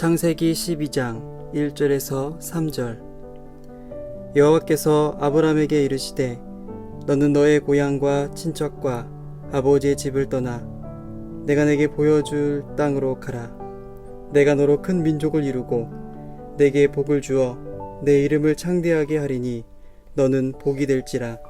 창세기 12장 1절에서 3절. 여호와께서 아브라함에게 이르시되 너는 너의 고향과 친척과 아버지의 집을 떠나 내가 내게 보여줄 땅으로 가라. 내가 너로 큰 민족을 이루고 내게 복을 주어 내 이름을 창대하게 하리니 너는 복이 될지라.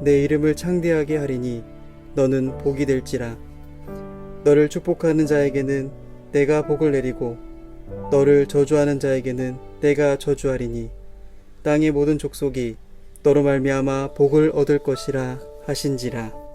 내 이름을 창대하게 하리니 너는 복이 될지라. 너를 축복하는 자에게는 내가 복을 내리고 너를 저주하는 자에게는 내가 저주하리니 땅의 모든 족속이 너로 말미암아 복을 얻을 것이라 하신지라